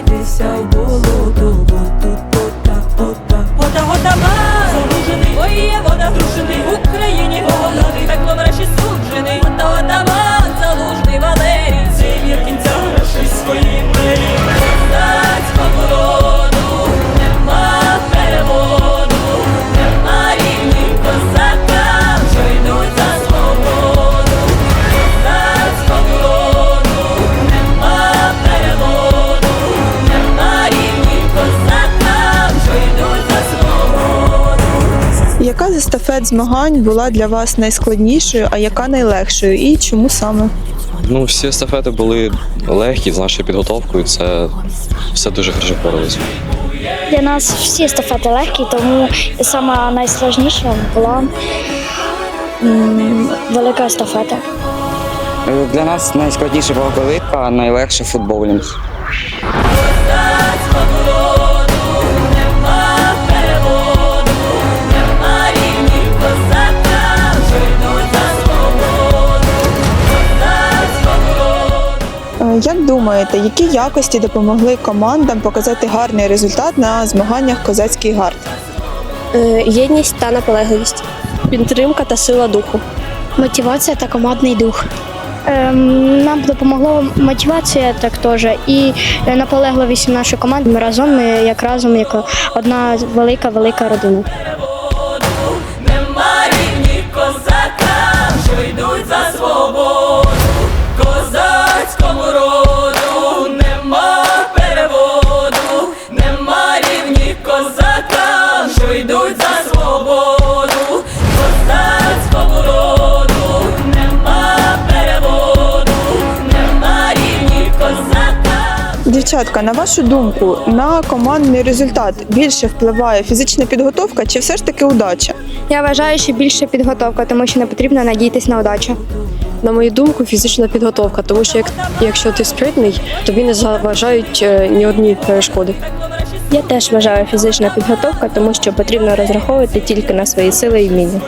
Кидайтеся в болото, бо тут Яка з естафет змагань була для вас найскладнішою, а яка найлегшою? І чому саме? Ну, всі естафети були легкі з нашою підготовкою. Це все дуже хорошо впоралося. Для нас всі естафети легкі, тому сама найскладніша була м, велика естафета. Е, Для нас найскладніше була велика, а найлегше футболінг. Думаєте, які якості допомогли командам показати гарний результат на змаганнях Козацький гард? Е, єдність та наполегливість, підтримка та сила духу. Мотивація та командний дух. Ем, нам допомогла мотивація так теж і наполегливість нашої команди. Ми разом, ми як разом, як одна велика велика родина. Нема рівні козакам, що йдуть за свободу, Дівчатка, на вашу думку, на командний результат більше впливає фізична підготовка чи все ж таки удача? Я вважаю, що більше підготовка, тому що не потрібно надіятись на удачу. На мою думку, фізична підготовка, тому що як, якщо ти спритний, тобі не заважають е, ні одні перешкоди. Я теж вважаю фізична підготовка, тому що потрібно розраховувати тільки на свої сили і вміння.